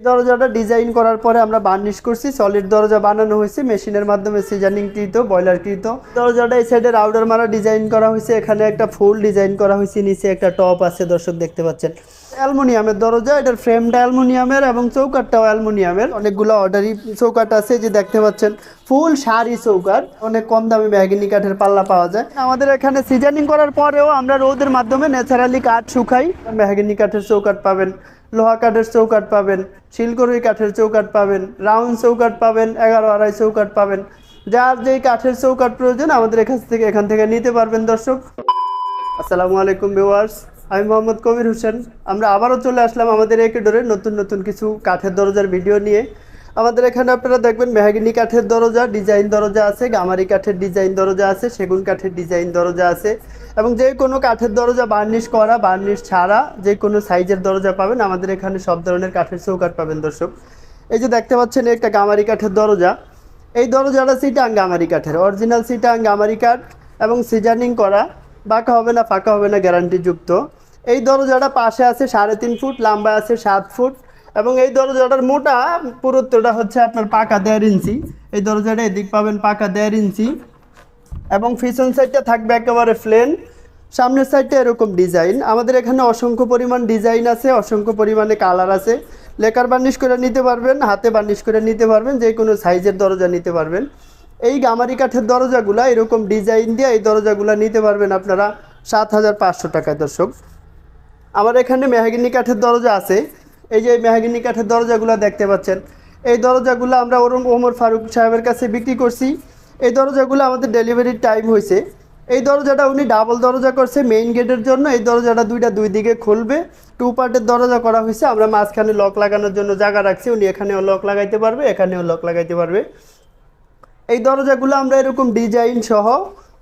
দরজাটা ডিজাইন করার পরে আমরা বার্নিশ করছি। সলিড দরজা বানানো হয়েছে মেশিনের মাধ্যমে সিজনিং কৃত বয়লার কৃত দরজাটা এই সাইডে রাউডার মারা ডিজাইন করা হয়েছে। এখানে একটা ফুল ডিজাইন করা হয়েছে, নিচে একটা টপ আছে, দর্শক দেখতে পাচ্ছেন। অ্যালুমিনিয়ামের দরজা, এটার ফ্রেমটা অ্যালুমিনিয়ামের এবং চৌকাটটাও অ্যালুমিনিয়ামের। অনেকগুলো অর্ডারি চৌকাট আছে যে দেখতে পাচ্ছেন ফুল শাড়ি চৌকাট অনেক কম দামে মেহগিনি কাঠের পাল্লা পাওয়া যায়। আমাদের এখানে সিজনিং করার পরেও আমরা রোদের মাধ্যমে ন্যাচারালি কাঠ শুকাই, মেহগিনি কাঠের চৌকাট পাবেন। লোহা কাঠের চৌকাঠ পাবেন শিলকড়ি কাঠের চৌকাঠ পাবেন, রাউন্ড চৌকাঠ পাবেন, এগারো আড়াই চৌকাঠ পাবেন। যার যেই কাঠের চৌকাঠ প্রয়োজন, আমাদের এখান থেকে এখান থেকে নিতে পারবেন দর্শক। আসসালামু আলাইকুম ভিউয়ার্স, আমি মোহাম্মদ কবির হোসেন। আমরা আবারও চলে আসলাম আমাদের একেডোরে নতুন নতুন কিছু কাঠের দরজার ভিডিও নিয়ে। আমাদের এখানে আপনারা দেখবেন মেহাগিনি কাঠের দরজা, ডিজাইন দরজা আছে, গামারি কাঠের ডিজাইন দরজা আছে, সেগুন কাঠের ডিজাইন দরজা আছে এবং যে কোনো কাঠের দরজা বার্নিশ করা, বার্নিশ ছাড়া যে কোনো সাইজের দরজা পাবেন। আমাদের এখানে সব ধরনের কাঠের চৌকাঠ পাবেন দর্শক। এই যে দেখতে পাচ্ছেন একটা গামারি কাঠের দরজা। এই দরজাটা সিটাং গামারি কাঠের, অরিজিনাল সিটাং গামারি কাঠ এবং সিজানিং করা, বাঁকা হবে না, ফাঁকা হবে না, গ্যারান্টিযুক্ত। এই দরজাটা পাশে আছে সাড়ে তিন ফুট লম্বা আছে সাত ফুট। এবং এই দরজাটার মোটা পুরুত্বটা হচ্ছে আপনার পাকা দেড় ইঞ্চি। এই দরজাটা এদিক পাবেন পাকা দেড় ইঞ্চি। এবং ফিশন সাইডটা থাকবে একেবারে প্লেন সামনের সাইডটা এরকম ডিজাইন আমাদের এখানে অসংখ্য পরিমাণ ডিজাইন আছে, অসংখ্য পরিমাণে কালার আছে। লেকার বার্নিশ করে নিতে পারবেন, হাতে বার্নিশ করে নিতে পারবেন, যে কোনো সাইজের দরজা নিতে পারবেন। এই গামারি কাঠের দরজাগুলা এরকম ডিজাইন দিয়ে এই দরজাগুলা নিতে পারবেন আপনারা সাত হাজার পাঁচশো টাকায়, দর্শক। আমার এখানে মেহাগিনি কাঠের দরজা আছে। এই যে মেহাগিনি কাঠের দরজাগুলো দেখতে পাচ্ছেন। এই দরজাগুলো আমরা ওরম ওমর ফারুক সাহেবের কাছে বিক্রি করছি। এই দরজাগুলো আমাদের ডেলিভারির টাইম হয়েছে। এই দরজাটা উনি ডাবল দরজা করছে মেইন গেটের জন্য। এই দরজাটা দুইটা দুই দিকে খুলবে। টু পার্টের দরজা করা হয়েছে। আমরা মাঝখানে লক লাগানোর জন্য জায়গা রাখছি। উনি এখানেও লক লাগাইতে পারবে, এখানেও লক লাগাইতে পারবে। এই দরজাগুলো আমরা এরকম ডিজাইন সহ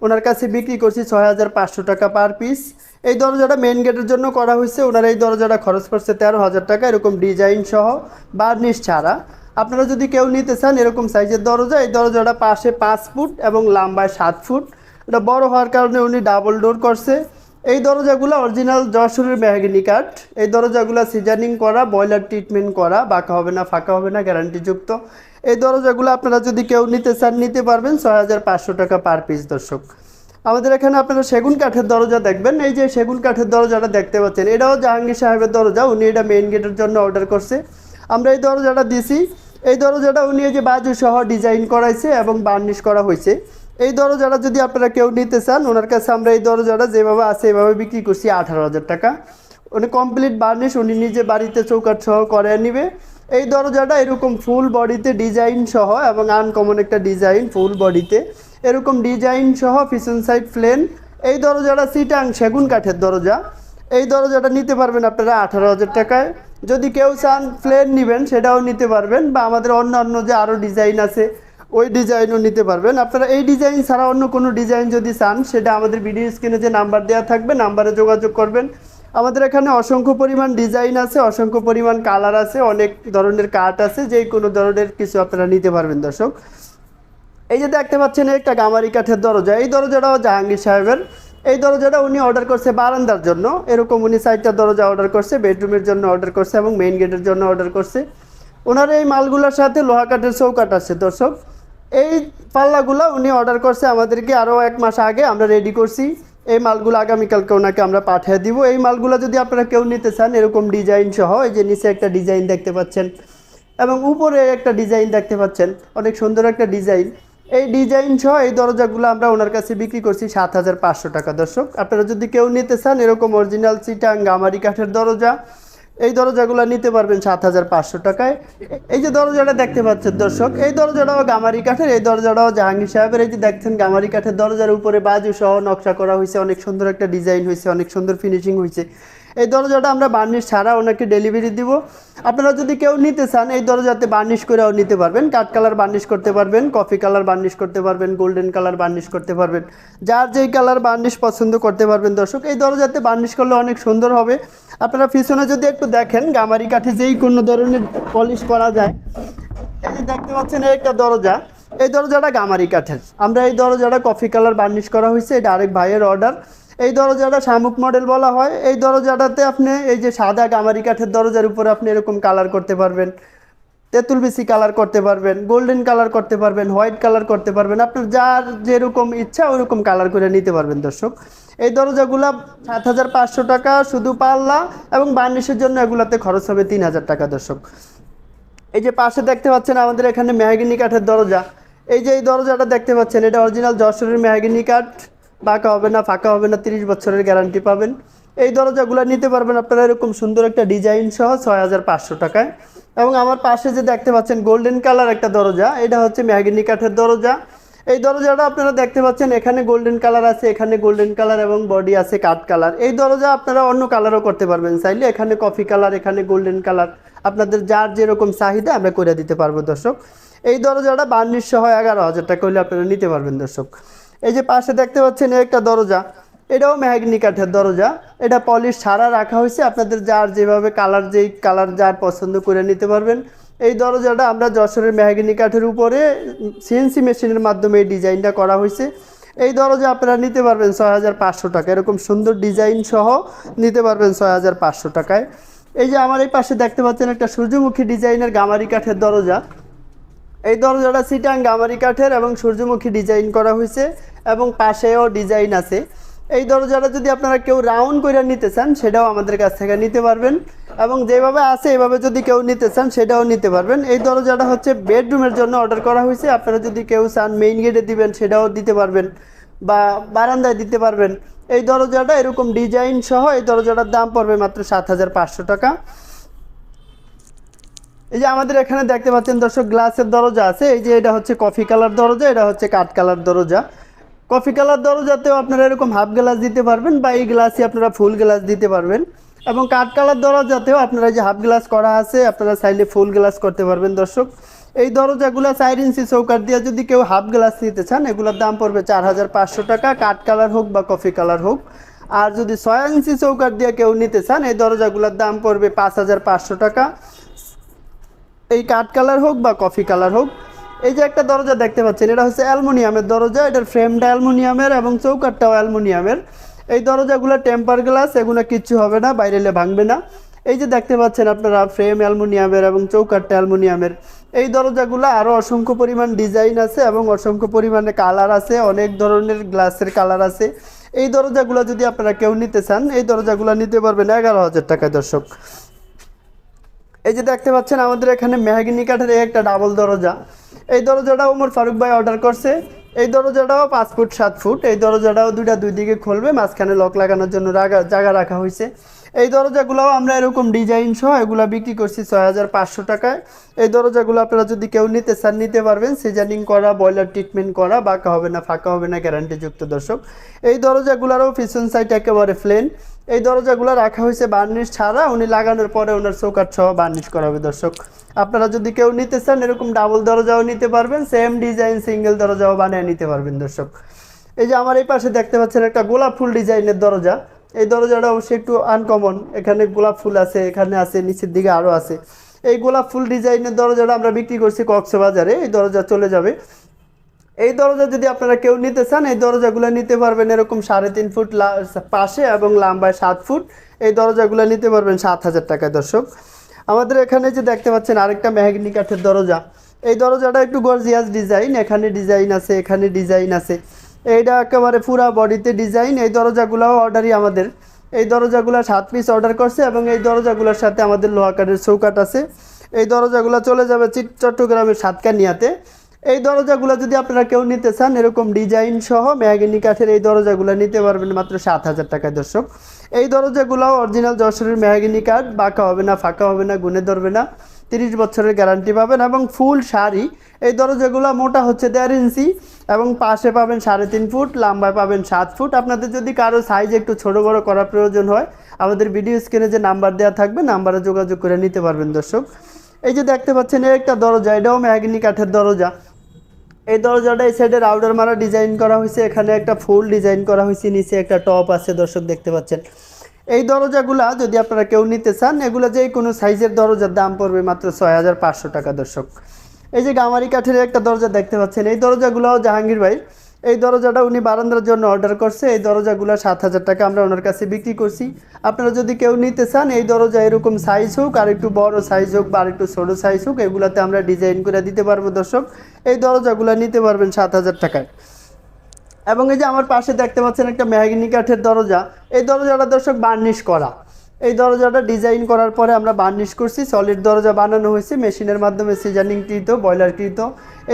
ওনার কাছে বিক্রি করছি ছয় হাজার পাঁচশো টাকা পার পিস। এই দরজাটা মেন গেটের জন্য করা হয়েছে। ওনার এই দরজাটা খরচ পড়ছে তেরো হাজার টাকা, এরকম ডিজাইন সহ বার্নিশ ছাড়া। আপনারা যদি কেউ নিতে চান এরকম সাইজের দরজা, এই দরজাটা পাশে পাঁচ ফুট এবং লম্বায় সাত ফুট। এটা বড় হওয়ার কারণে উনি ডাবল ডোর করছে। এই দরজাগুলো অরিজিনাল যশোরের মেহাগিনি কাঠ। এই দরজাগুলো সিজানিং করা বয়লার ট্রিটমেন্ট করা, বাঁকা হবে না, ফাঁকা হবে না গ্যারান্টিযুক্ত এই দরজাগুলো আপনারা যদি কেউ নিতে চান, নিতে পারবেন। ছয় হাজার পাঁচশো টাকা পার পিস দর্শক। আমাদের এখানে আপনারা সেগুন কাঠের দরজা দেখবেন। এই যে সেগুন কাঠের দরজাটা দেখতে পাচ্ছেন, এটাও জাহাঙ্গীর সাহেবের দরজা। উনি এটা মেইন গেটের জন্য অর্ডার করছে। আমরা এই দরজাটা দিছি। এই দরজাটা উনি এই যে বাজু সহ ডিজাইন করাইছে এবং বার্নিশ করা হয়েছে। এই দরজাটা যদি আপনারা কেউ নিতে চান, ওনার কাছে আমরা এই দরজাটা যেভাবে আছে, এভাবে বিক্রি করছি আঠারো হাজার টাকা। উনি কমপ্লিট বার্নিশ উনি নিজে বাড়িতে চৌকাঠ সহ করে নিবে। এই দরজাটা এরকম ফুল বডিতে ডিজাইন সহ এবং আনকমন একটা ডিজাইন ফুল বডিতে এরকম ডিজাইন সহ পিছন সাইড প্লেন এই দরজাটা সিটাং সেগুন কাঠের দরজা। এই দরজাটা নিতে পারবেন আপনারা আঠারো হাজার টাকায়। যদি কেউ চান প্লেন নেবেন, সেটাও নিতে পারবেন বা আমাদের অন্যান্য যে আরও ডিজাইন আছে, ওই ডিজাইনও নিতে পারবেন। আপনারা এই ডিজাইন ছাড়া অন্য কোনো ডিজাইন যদি চান, সেটা আমাদের ভিডিও স্ক্রিনে যে নাম্বার দেওয়া থাকবে নাম্বারে যোগাযোগ করবেন। আমাদের এখানে অসংখ্য পরিমাণ ডিজাইন আছে, অসংখ্য পরিমাণ কালার আছে, অনেক ধরনের কাঠ আছে, যে কোনো ধরনের কিছু আপনারা নিতে পারবেন দর্শক। এই যে দেখতে পাচ্ছেন একটা গামারি কাঠের দরজা, এই দরজাটাও জাহাঙ্গীর সাহেবের। এই দরজাটা উনি অর্ডার করছে বারান্দার জন্য। এরকম উনি সাইডটা দরজা অর্ডার করছে বেডরুমের জন্য অর্ডার করছে এবং মেইন গেটের জন্য অর্ডার করছে। ওনার এই মালগুলোর সাথে লোহা কাঠের চৌকাট আছে দর্শক। এই পাল্লাগুলো উনি অর্ডার করছে আমাদেরকে আরও এক মাস আগে, আমরা রেডি করছি। এই মালগুলো আগামীকালকে ওনাকে আমরা পাঠিয়ে দিব। এই মালগুলো যদি আপনারা কেউ নিতে চান, এরকম ডিজাইন সহ, এই যে নিচে একটা ডিজাইন দেখতে পাচ্ছেন এবং উপরে একটা ডিজাইন দেখতে পাচ্ছেন, অনেক সুন্দর একটা ডিজাইন এই ডিজাইন সহ, এই দরজাগুলো আমরা ওনার কাছে বিক্রি করছি সাত হাজার পাঁচশো টাকা। দর্শক, আপনারা যদি কেউ নিতে চান, এরকম অরিজিনাল চিটাং গামারি কাঠের দরজা এই দরজাগুলো নিতে পারবেন সাত হাজার পাঁচশো টাকায়। এই যে দরজাটা দেখতে পাচ্ছেন দর্শক, এই দরজাটাও গামারি কাঠের, এই দরজাটাও জাহাঙ্গীর সাহেবের। এই যে দেখছেন গামারি কাঠের দরজার উপরে বাজু সহ নকশা করা হয়েছে, অনেক সুন্দর একটা ডিজাইন হয়েছে, অনেক সুন্দর ফিনিশিং হয়েছে। এই দরজাটা আমরা বার্নিশ ছাড়া ওনাকে ডেলিভারি দিব। আপনারা যদি কেউ নিতে চান, এই দরজাতে বার্নিশ করেও নিতে পারবেন। কাঠ কালার বার্নিশ করতে পারবেন, কফি কালার বার্নিশ করতে পারবেন গোল্ডেন কালার বার্নিশ করতে পারবেন। যার যেই কালার বার্নিশ পছন্দ করতে পারবেন দর্শক, এই দরজাতে বার্নিশ করলে অনেক সুন্দর হবে। আপনারা পিছনে যদি একটু দেখেন, গামারি কাঠে যেই কোনো ধরনের পলিশ করা যায়, এই যে দেখতে পাচ্ছেন একটা দরজা, এই দরজাটা গামারি কাঠের। আমরা এই দরজাটা কফি কালার বার্নিশ করা হয়েছে, এটা আরেক ভাইয়ের অর্ডার এই দরজাটা শামুক মডেল বলা হয়। এই দরজাটাতে আপনি এই যে সাদা গামারি কাঠের দরজার উপরে আপনি এরকম কালার করতে পারবেন। তেঁতুল বিসি কালার করতে পারবেন, গোল্ডেন কালার করতে পারবেন, হোয়াইট কালার করতে পারবেন। আপনার যার যেরকম ইচ্ছা ওরকম কালার করে নিতে পারবেন দর্শক। এই দরজাগুলা সাত হাজার পাঁচশো টাকা শুধু পাল্লা এবং বার্নিশের জন্য এগুলাতে খরচ হবে তিন হাজার টাকা দর্শক। এই যে পাশে দেখতে পাচ্ছেন আমাদের এখানে মেহাগিনি কাঠের দরজা। এই যে এই দরজাটা দেখতে পাচ্ছেন, এটা অরিজিনাল যশোরের মেহাগিনি কাঠ। বাঁকা হবে না, ফাঁকা হবে না, তিরিশ বছরের গ্যারান্টি পাবেন। এই দরজাগুলো নিতে পারবেন আপনারা, এরকম সুন্দর একটা ডিজাইন সহ ছয় হাজার পাঁচশো টাকায়। এবং আমার পাশে যে দেখতে পাচ্ছেন গোল্ডেন কালার একটা দরজা, এটা হচ্ছে মেহাগিনি কাঠের দরজা। এই দরজাটা আপনারা দেখতে পাচ্ছেন, এখানে গোল্ডেন কালার আছে, এখানে গোল্ডেন কালার এবং বডি আছে কাঠ কালার এই দরজা আপনারা অন্য কালারও করতে পারবেন চাইলে, এখানে কফি কালার এখানে গোল্ডেন কালার আপনাদের যার যেরকম চাহিদা, আমরা করে দিতে পারব দর্শক। এই দরজাটা বার্নিশ সহ এগারো হাজার টাকা হলে আপনারা নিতে পারবেন দর্শক। এই যে পাশে দেখতে পাচ্ছেন একটা দরজা, এটাও মেহাগনি কাঠের দরজা। এটা পলিশ ছাড়া রাখা হয়েছে। আপনাদের যার যেভাবে কালার যেই কালার যার পছন্দ করে নিতে পারবেন। এই দরজাটা আমরা যশোরের মেহাগনি কাঠের উপরে সিএনসি মেশিনের মাধ্যমে এই ডিজাইনটা করা হয়েছে। এই দরজা আপনারা নিতে পারবেন ছয় হাজার পাঁচশো টাকা। এরকম সুন্দর ডিজাইন সহ নিতে পারবেন ছয় হাজার পাঁচশো টাকায়। এই যে আমার এই পাশে দেখতে পাচ্ছেন একটা সূর্যমুখী ডিজাইনের গামারি কাঠের দরজা। এই দরজাটা সিটাং গামারি কাঠের এবং সূর্যমুখী ডিজাইন করা হয়েছে এবং পাশেও ডিজাইন আছে। এই দরজাটা যদি আপনারা কেউ রাউন্ড করে নিতে চান, সেটাও আমাদের কাছ থেকে নিতে পারবেন এবং যেভাবে আছে, এভাবে যদি কেউ নিতে চান, সেটাও নিতে পারবেন। এই দরজাটা হচ্ছে বেডরুমের জন্য অর্ডার করা হয়েছে। আপনারা যদি কেউ চান, মেইন গেটে দিবেন, সেটাও দিতে পারবেন বা বারান্দায় দিতে পারবেন। এই দরজাটা এরকম ডিজাইন সহ এই দরজাটার দাম পড়বে মাত্র সাত হাজার পাঁচশো টাকা। এই যে আমাদের এখানে দেখতে পাচ্ছেন দর্শক, গ্লাসের দরজা আছে। এই যে এটা হচ্ছে কফি কালার দরজা, এটা হচ্ছে কাঠ কালার দরজা। কফি কালার দরজাতেও আপনারা এরকম হাফ গ্লাস দিতে পারবেন বা এই গ্লাসই আপনারা ফুল গ্লাস দিতে পারবেন। এবং কাঠ কালার দরজাতেও আপনারা যে হাফ গ্লাস করা আছে, আপনারা চাইলে ফুল গ্লাস করতে পারবেন দর্শক। এই দরজাগুলো চার ইঞ্চি চৌকার দিয়ে যদি কেউ হাফ গ্লাস নিতে চান, এগুলোর দাম পড়বে চার হাজার পাঁচশো টাকা, কাঠ কালার হোক বা কফি কালার হোক। আর যদি ছয় ইঞ্চি চৌকার দিয়ে কেউ নিতে চান, এই দরজাগুলোর দাম পড়বে পাঁচ হাজার পাঁচশো টাকা। এই কাঠ কালার হোক বা কফি কালার হোক, এই যে একটা দরজা দেখতে পাচ্ছেন, এটা হচ্ছে অ্যালুমিনিয়ামের দরজা, এটার ফ্রেমটা অ্যালুমিনিয়ামের এবং চৌকাটটাও অ্যালুমিনিয়ামের। এই দরজাগুলো টেম্পার গ্লাস, এগুলো কিচ্ছু হবে না, বাইরে এলে ভাঙবে না। এই যে দেখতে পাচ্ছেন আপনারা, ফ্রেম অ্যালুমিনিয়ামের এবং চৌকাটটা অ্যালুমিনিয়ামের। এই দরজাগুলো আরও অসংখ্য পরিমাণ ডিজাইন আছে এবং অসংখ্য পরিমাণে কালার আছে, অনেক ধরনের গ্লাসের কালার আছে। এই দরজাগুলো যদি আপনারা কেউ নিতে চান, এই দরজাগুলো নিতে পারবেন এগারো হাজার টাকায়, দর্শক। এই যে দেখতে পাচ্ছেন, আমাদের এখানে মেহাগিনি কাঠের একটা ডাবল দরজা। এই দরজাটাও ওমর ফারুক ভাই অর্ডার করছে। এই দরজাটাও পাঁচ ফুট, সাত ফুট। এই দরজাটাও দুইটা দুই দিকে খুলবে, মাঝখানে লক লাগানোর জন্য জায়গা রাখা হয়েছে। এই দরজাগুলোও আমরা এরকম ডিজাইন সহ এগুলো বিক্রি করছি ছয় হাজার পাঁচশো টাকায়। এই দরজাগুলো আপনারা যদি কেউ নিতে চান, নিতে পারবেন। সিজানিং করা বয়লার ট্রিটমেন্ট করা, বাঁকা হবে না, ফাঁকা হবে না, গ্যারান্টিযুক্ত দর্শক। এই দরজাগুলোরও পিছন সাইড একেবারে প্লেন এই দরজাগুলো রাখা হয়েছে বার্নিশ ছাড়া, উনি লাগানোর পরে ওনার চৌকাট সহ বার্নিশ করা হবে দর্শক। আপনারা যদি কেউ নিতে চান, এরকম ডাবল দরজাও নিতে পারবেন সেম ডিজাইন সিঙ্গেল দরজাও বানিয়ে নিতে পারবেন দর্শক। এই যে আমার এই পাশে দেখতে পাচ্ছেন একটা গোলাপ ফুল ডিজাইনের দরজা। এই দরজাটা অবশ্যই একটু আনকমন এখানে গোলাপ ফুল আছে, এখানে আছে, নিচের দিকে আরও আছে। এই গোলাপ ফুল ডিজাইনের দরজাটা আমরা বিক্রি করছি কক্সবাজারে, এই দরজা চলে যাবে। এই দরজা যদি আপনারা কেউ নিতে চান, এই দরজাগুলো নিতে পারবেন এরকম সাড়ে তিন ফুট পাশে এবং লাম্বায় সাত ফুট। এই দরজাগুলো নিতে পারবেন সাত হাজার টাকায়, দর্শক। আমাদের এখানে যে দেখতে পাচ্ছেন আরেকটা মেহাগনি কাঠের দরজা। এই দরজাটা একটু গর্জিয়াস ডিজাইন, এখানে ডিজাইন আছে, এখানে ডিজাইন আছে। এইটা একেবারে পুরা বডিতে ডিজাইন এই দরজাগুলোও অর্ডারই আমাদের। এই দরজাগুলো সাত পিস অর্ডার করছে এবং এই দরজাগুলোর সাথে আমাদের লোহা কাঠের চৌকাট আছে। এই দরজাগুলো চলে যাবে চিট- চট্টগ্রামের সাতকানিয়াতে। এই দরজাগুলো যদি আপনারা কেউ নিতে চান, এরকম ডিজাইন সহ মেহাগিনি কাঠের এই দরজাগুলো নিতে পারবেন মাত্র সাত হাজার টাকায় দর্শক। এই দরজাগুলো অরিজিনাল যশোরের মেহাগিনি কাঠ, বাঁকা হবে না, ফাঁকা হবে না, গুনে ধরবে না। তিরিশ বছরের গ্যারান্টি পাবেন এবং ফুল শাড়ি। এই দরজাগুলো মোটা হচ্ছে দেড় ইঞ্চি এবং পাশে পাবেন সাড়ে তিন ফুট, লম্বায় পাবেন সাত ফুট। আপনাদের যদি কারও সাইজ একটু ছোট বড় করার প্রয়োজন হয়, আমাদের ভিডিও স্ক্রিনে যে নাম্বার দেওয়া থাকবে নাম্বারে যোগাযোগ করে নিতে পারবেন দর্শক। এই যে দেখতে পাচ্ছেন একটা দরজা, এটাও ম্যাগনি কাঠের দরজা। এই দরজাটা এই সাইডে রাউডার মারা ডিজাইন করা হয়েছে। এখানে একটা ফুল ডিজাইন করা হয়েছে, নিচে একটা টপ আছে দর্শক দেখতে পাচ্ছেন। এই দরজাগুলা যদি আপনারা কেউ নিতে চান, এগুলো যে কোনো সাইজের দরজার দাম পড়বে মাত্র ছয় হাজার পাঁচশো টাকা, দর্শক। এই যে গামারি কাঠের একটা দরজা দেখতে পাচ্ছেন, এই দরজাগুলোও জাহাঙ্গীর ভাই, এই দরজাটা উনি বারান্দার জন্য অর্ডার করছে, এই দরজাগুলো সাত হাজার টাকা আমরা ওনার কাছে বিক্রি করছি। আপনারা যদি কেউ নিতে চান, এই দরজা এরকম সাইজ হোক, আর একটু বড় সাইজ হোক বা একটু ছোটো সাইজ হোক, এগুলাতে আমরা ডিজাইন করে দিতে পারব, দর্শক। এই দরজাগুলো নিতে পারবেন সাত হাজার টাকায়। এবং এই যে আমার পাশে দেখতে পাচ্ছেন একটা মেহাগিনি কাঠের দরজা, এই দরজাটা দর্শক বার্নিশ করা। এই দরজাটা ডিজাইন করার পরে আমরা বার্নিশ করছি সলিড দরজা বানানো হয়েছে, মেশিনের মাধ্যমে সিজনিংকৃত বয়লারকৃত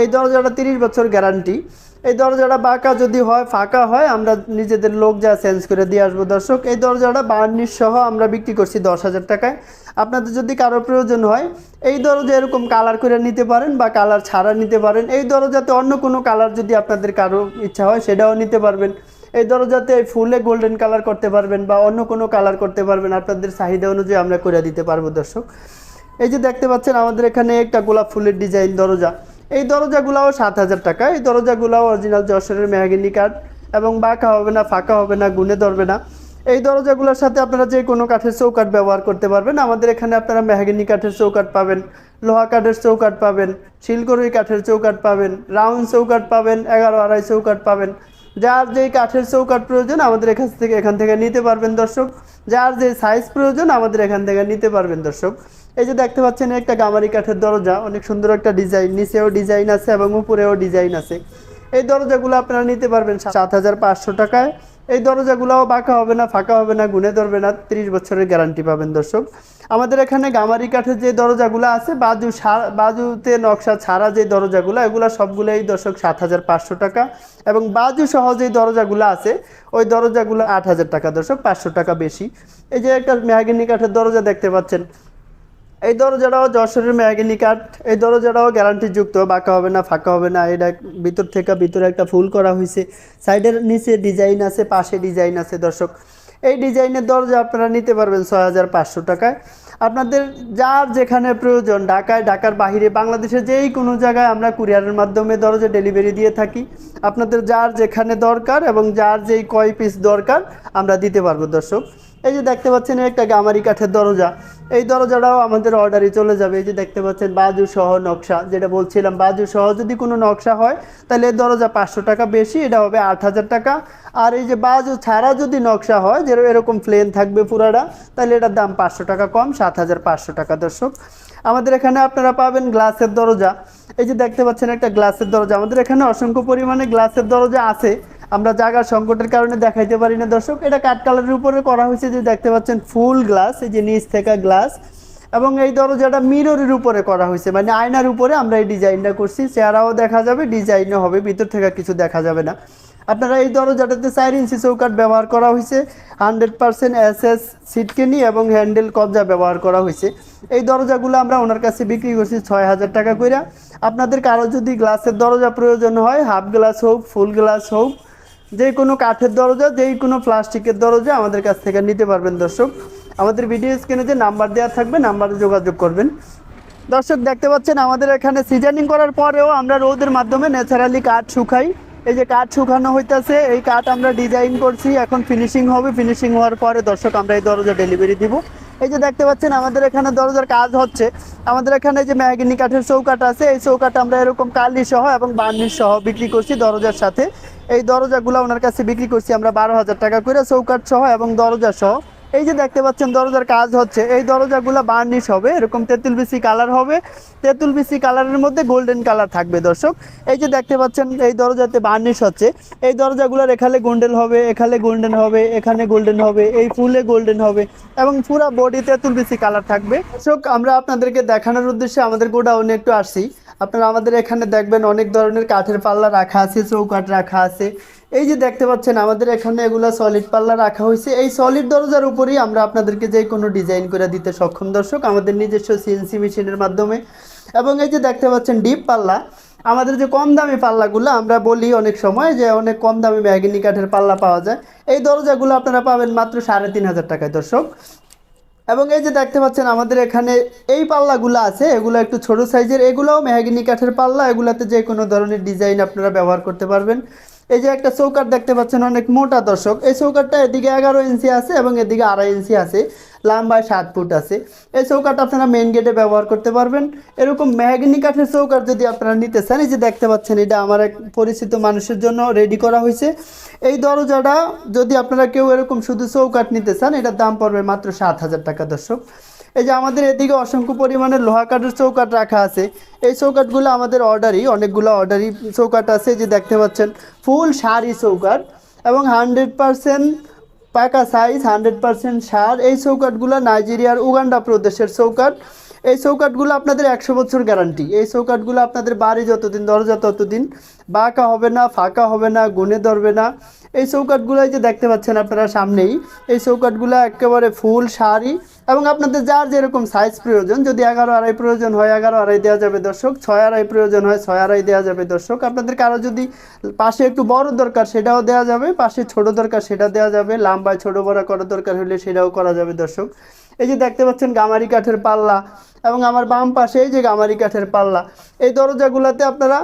এই দরজাটা তিরিশ বছর গ্যারান্টি এই দরজাটা বাঁকা যদি হয়, ফাঁকা হয়, আমরা নিজেদের লোক যা চেঞ্জ করে দিয়ে আসব দর্শক। এই দরজাটা বার্নিশ সহ আমরা বিক্রি করছি দশ হাজার টাকায়। আপনাদের যদি কারও প্রয়োজন হয়, এই দরজা এরকম কালার করে নিতে পারেন বা কালার ছাড়া নিতে পারেন। এই দরজাতে অন্য কোনো কালার যদি আপনাদের কারও ইচ্ছা হয়, সেটাও নিতে পারবেন। এই দরজাতে ফুলে গোল্ডেন কালার করতে পারবেন বা অন্য কোনো কালার করতে পারবেন। আপনাদের চাহিদা অনুযায়ী আমরা করে দিতে পারব, দর্শক। এই যে দেখতে পাচ্ছেন, আমাদের এখানে একটা গোলাপ ফুলের ডিজাইন দরজা। এই দরজাগুলাও সাত হাজার টাকা। এই দরজাগুলাও অরিজিনাল যশোরের মেহাগিনি কাঠ এবং বাঁকা হবে না, ফাঁকা হবে না, গুনে ধরবে না। এই দরজাগুলোর সাথে আপনারা যে কোনো কাঠের চৌকাঠ ব্যবহার করতে পারবেন। আমাদের এখানে আপনারা মেহাগিনি কাঠের চৌকাঠ পাবেন, লোহা কাঠের চৌকাঠ পাবেন শিলকরুই কাঠের চৌকাঠ পাবেন, রাউন্ড চৌকাঠ পাবেন, এগারো আড়াই চৌকাঠ পাবেন। যার যেই কাঠের চৌকাঠ প্রয়োজন আমাদের এখান থেকে এখান থেকে নিতে পারবেন দর্শক। যার যে সাইজ প্রয়োজন আমাদের এখান থেকে নিতে পারবেন দর্শক। এই যে দেখতে পাচ্ছেন একটা গামারি কাঠের দরজা, অনেক সুন্দর একটা ডিজাইন নিচেও ডিজাইন আছে এবং উপরেও ডিজাইন আছে। এই দরজাগুলো আপনারা নিতে পারবেন সাত হাজার পাঁচশো টাকায়। এই দরজাগুলোও বাঁকা হবে না, ফাঁকা হবে না, গুনে ধরবে না, তিরিশ বছরের গ্যারান্টি পাবেন দর্শক। আমাদের এখানে গামারি কাঠের যে দরজাগুলো আছে, বাজু বাজুতে নকশা ছাড়া যে দরজাগুলো, এগুলো সবগুলোই দর্শক সাত হাজার পাঁচশো টাকা এবং বাজু সহ যে দরজাগুলো আছে, ওই দরজাগুলো আট হাজার টাকা দর্শক, পাঁচশো টাকা বেশি। এই যে একটা মেহাগিনি কাঠের দরজা দেখতে পাচ্ছেন এই দরজাটাও যশোরের ম্যাগিনি কাঠ, এই দরজাটাও গ্যারান্টিযুক্ত, বাঁকা হবে না, ফাঁকা হবে না, এটা ভিতর থেকে ভিতরে একটা ফুল করা হয়েছে সাইডের নিচে ডিজাইন আছে, পাশে ডিজাইন আছে, দর্শক। এই ডিজাইনের দরজা আপনারা নিতে পারবেন ছয় হাজার পাঁচশো টাকায়। আপনাদের যার যেখানে প্রয়োজন, ঢাকায়, ঢাকার বাহিরে, বাংলাদেশের যেই কোনো জায়গায় আমরা কুরিয়ারের মাধ্যমে দরজা ডেলিভারি দিয়ে থাকি। আপনাদের যার যেখানে দরকার এবং যার যেই কয় পিস দরকার, আমরা দিতে পারব, দর্শক। এই যে দেখতে পাচ্ছেন একটা গামারি কাঠের দরজা। এই দরজাটাও আমাদের অর্ডারে চলে যাবে। এই যে দেখতে পাচ্ছেন, বাজু সহ নকশা, যেটা বলছিলাম, বাজু সহ যদি কোনো নকশা হয়, তাহলে এই দরজা পাঁচশো টাকা বেশি, এটা হবে আট হাজার টাকা। আর এই যে বাজু ছাড়া যদি নকশা হয় যে এরকম প্লেন থাকবে পুরাটা, তাহলে এটার দাম পাঁচশো টাকা কম, সাত হাজার পাঁচশো টাকা, দর্শক। আমাদের এখানে আপনারা পাবেন গ্লাসের দরজা। এই যে দেখতে পাচ্ছেন, একটা গ্লাসের দরজা। আমাদের এখানে অসংখ্য পরিমাণে গ্লাসের দরজা আছে। আমরা জায়গার সংকটের কারণে দেখাইতে পারি না, দর্শক। এটা কাঠ কালারের উপরে করা হয়েছে, যে দেখতে পাচ্ছেন ফুল গ্লাস, এই যে নিচ থেকে গ্লাস। এবং এই দরজাটা মিররের উপরে করা হয়েছে মানে আয়নার উপরে আমরা এই ডিজাইনটা করছি। চেহারাও দেখা যাবে, ডিজাইনও হবে, ভিতর থেকে কিছু দেখা যাবে না। আপনারা এই দরজাটাতে চার ইঞ্চি চৌকাঠ ব্যবহার করা হয়েছে, হান্ড্রেড পার্সেন্ট এস এস সিটকেনি এবং হ্যান্ডেল কবজা ব্যবহার করা হয়েছে। এই দরজাগুলো আমরা ওনার কাছে বিক্রি করছি ছয় হাজার টাকা করে আপনাদের কারও যদি গ্লাসের দরজা প্রয়োজন হয়, হাফ গ্লাস হোক, ফুল গ্লাস হোক যে কোনো কাঠের দরজা যেই কোনো প্লাস্টিকের দরজা আমাদের কাছ থেকে নিতে পারবেন দর্শক। আমাদের ভিডিও স্ক্রিনে যে নাম্বার দেওয়া থাকবে, নাম্বারে যোগাযোগ করবেন। দর্শক, দেখতে পাচ্ছেন আমাদের এখানে সিজনিং করার পরেও আমরা রোদের মাধ্যমে ন্যাচারালি কাঠ শুকাই। এই যে কাঠ শুকানো হইতাছে, এই কাঠ আমরা ডিজাইন করছি, এখন ফিনিশিং হবে ফিনিশিং হওয়ার পরে দর্শক, আমরা এই দরজা ডেলিভারি দিব। এই যে দেখতে পাচ্ছেন, আমাদের এখানে দরজার কাজ হচ্ছে। আমাদের এখানে যে ম্যাগিনি কাঠের চৌকাঠ আছে, এই চৌকাঠ আমরা এরকম কালি সহ এবং বার্নিশ সহ বিক্রি করছি দরজার সাথে। এই দরজাগুলো ওনার কাছে বিক্রি করছি আমরা বারো হাজার টাকা করে চৌকাঠ সহ এবং দরজা সহ। এই যে দেখতে পাচ্ছেন দরজার কাজ হচ্ছে, এই দরজাগুলো বার্নিশ হবে, এরকম তেঁতুল বিসি কালার হবে, তেঁতুল বিসি কালারের মধ্যে গোল্ডেন কালার থাকবে দর্শক। এই যে দেখতে পাচ্ছেন, এই দরজাতে বার্নিশ হচ্ছে, এই দরজাগুলোর এখানে গোল্ডেন হবে, এখানে গোল্ডেন হবে, এখানে গোল্ডেন হবে, এই ফুলে গোল্ডেন হবে এবং পুরো বডি তেঁতুল বিসি কালার থাকবে। দর্শক, আমরা আপনাদেরকে দেখানোর উদ্দেশ্যে আমাদের গোডাউনে একটু আসছি আপনারা আমাদের এখানে দেখবেন অনেক ধরনের কাঠের পাল্লা রাখা আছে, চৌকাঠ রাখা আছে এই যে দেখতে পাচ্ছেন, আমাদের এখানে এগুলা সলিড পাল্লা রাখা হয়েছে। এই সলিড দরজার উপরেই আমরা আপনাদেরকে যে কোনো ডিজাইন করে দিতে সক্ষম দর্শক, আমাদের নিজস্ব সিএনসি মেশিনের মাধ্যমে। এবং এই যে দেখতে পাচ্ছেন ডিপ পাল্লা। আমাদের যে কম দামি পাল্লাগুলো, আমরা বলি অনেক সময় যে অনেক কম দামি ম্যাগিনি কাঠের পাল্লা পাওয়া যায়। এই দরজাগুলো আপনারা পাবেন মাত্র সাড়ে তিন হাজার টাকায় দর্শক। এবং এই যে দেখতে পাচ্ছেন, আমাদের এখানে এই পাল্লাগুলো আছে, এগুলো একটু ছোট সাইজের। এগুলোও মেহাগিনি কাঠের পাল্লা, এগুলাতে যে কোনো ধরনের ডিজাইন আপনারা ব্যবহার করতে পারবেন। এই যে একটা চৌকাট দেখতে পাচ্ছেন, অনেক মোটা দর্শক। এই চৌকাটটা এদিকে এগারো ইঞ্চি আছে এবং এদিকে আড়াই ইঞ্চি আছে, লম্বায় সাত ফুট আছে। এই চৌকাটা আপনারা মেইন গেটে ব্যবহার করতে পারবেন। এরকম ম্যাগনি কাঠের চৌকাট যদি আপনারা নিতে চান, এই যে দেখতে পাচ্ছেন, এটা আমার এক পরিচিত মানুষের জন্য রেডি করা হয়েছে। এই দরজাটা যদি আপনারা কেউ এরকম শুধু চৌকাট নিতে চান, এটার দাম পড়বে মাত্র সাত হাজার টাকা দর্শক। এই যে আমাদের এদিকে অসংখ্য পরিমাণে লোহা কাঠের চৌকাট রাখা আছে। এই চৌকাটগুলো আমাদের অর্ডারই, অনেকগুলো অর্ডারই চৌকাট আছে যে দেখতে পাচ্ছেন, ফুল শাড়ি চৌকাট এবং হান্ড্রেড পারসেন্ট পাকা সাইজ হান্ড্রেড পারসেন্ট সার। এই চৌকাটগুলো নাইজেরিয়ার উগান্ডা প্রদেশের চৌকাট এই চৌকাটগুলো আপনাদের একশো বছর গ্যারান্টি। এই চৌকাটগুলো আপনাদের বাড়ি যতদিন, দরজা ততদিন বাঁকা হবে না, ফাঁকা হবে না, গুনে ধরবে না। এই চৌকাটগুলো যে দেখতে পাচ্ছেন আপনারা সামনেই, এই চৌকাটগুলো একেবারে ফুল শাড়ি এবং আপনাদের যার যেরকম সাইজ প্রয়োজন, যদি এগারো আড়াই প্রয়োজন হয়, এগারো আড়াই দেওয়া যাবে দর্শক, ছয় আড়াই প্রয়োজন হয়, ছয় আড়াই দেওয়া যাবে দর্শক। আপনাদের কারও যদি পাশে একটু বড় দরকার, সেটাও দেওয়া যাবে, পাশে ছোট দরকার, সেটা দেওয়া যাবে, লাম্বায় ছোট বড় করা দরকার হলে সেটাও করা যাবে দর্শক। এই যে দেখতে পাচ্ছেন গামারি কাঠের পাল্লা এবং আমার বাম পাশে এই যে গামারি কাঠের পাল্লা, এই দরজাগুলোতে আপনারা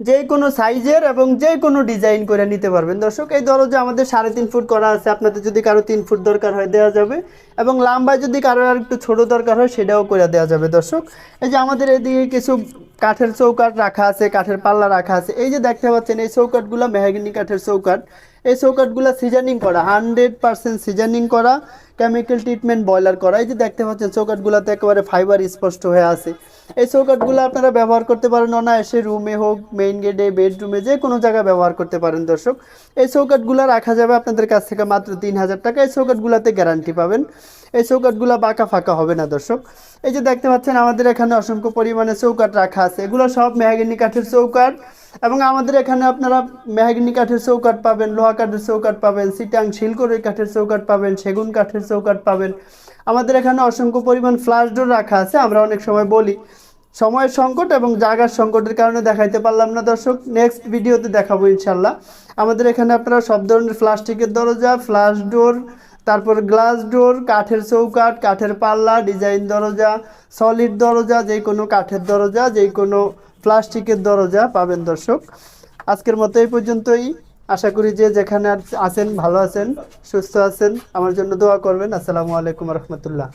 যে কোনো সাইজের এবং যে কোনো ডিজাইন করে নিতে পারবেন। দর্শক, এই দরজা আমাদের সাড়ে তিন ফুট করা আছে। আপনাদের যদি কারও তিন ফুট দরকার হয় দেওয়া যাবে এবং লাম্বায় যদি কারও আর একটু ছোটো দরকার হয় সেটাও করে দেওয়া যাবে। দর্শক, এই যে আমাদের এদিকে কিছু কাঠের চৌকাট রাখা আছে, কাঠের পাল্লা রাখা আছে। এই যে দেখতে পাচ্ছেন, এই চৌকাটগুলো মেহাগিনি কাঠের চৌকাট এই চৌকাটগুলো সিজনিং করা হান্ড্রেড পারসেন্ট সিজানিং করা কেমিক্যাল ট্রিটমেন্ট বয়লার করা। এই যে দেখতে পাচ্ছেন চৌকাটগুলোতে একেবারে ফাইবার স্পষ্ট হয়ে আছে। এই চৌকাটগুলো আপনারা ব্যবহার করতে পারেন অনায়াসে রুমে হোক মেইন গেটে বেডরুমে যে কোনো জায়গায় ব্যবহার করতে পারেন দর্শক। এই চৌকাটগুলো রাখা যাবে আপনাদের কাছ থেকে মাত্র তিন হাজার টাকা। এই চৌকাটগুলোতে গ্যারান্টি পাবেন। এই চৌকাটগুলো বাঁকা ফাঁকা হবে না, দর্শক? এই যে দেখতে পাচ্ছেন, আমাদের এখানে অসংখ্য পরিমাণে চৌকাট রাখা আছে। এগুলো সব মেহাগিনি কাঠের চৌকাট এবং আমাদের এখানে আপনারা মেহাগিনি কাঠের চৌকাট পাবেন, লোহা কাঠের চৌকাট পাবেন সিটাং শিলকড়ি কাঠের চৌকাট পাবেন, সেগুন কাঠের চৌকাট পাবেন। আমাদের এখানে অসংখ্য পরিমাণ ফ্লাশ ডোর রাখা আছে, আমরা অনেক সময় বলি। সময়ের সংকট এবং জায়গার সংকটের কারণে দেখাইতে পারলাম না, দর্শক। নেক্সট ভিডিওতে দেখাবো ইনশাল্লাহ আমাদের এখানে আপনারা সব ধরনের প্লাস্টিকের দরজা ফ্লাশ ডোর তারপর গ্লাস ডোর কাঠের চৌকাঠ, কাঠের পাল্লা ডিজাইন দরজা সলিড দরজা, যে কোনো কাঠের দরজা, যে কোনো প্লাস্টিকের দরজা পাবেন দর্শক। আজকের মতো এই পর্যন্তই। আশা করি যে যেখানে আছেন, ভালো আছেন, সুস্থ আছেন, আমার জন্য দোয়া করবেন। আসসালামু আলাইকুম রহমতুল্লাহ।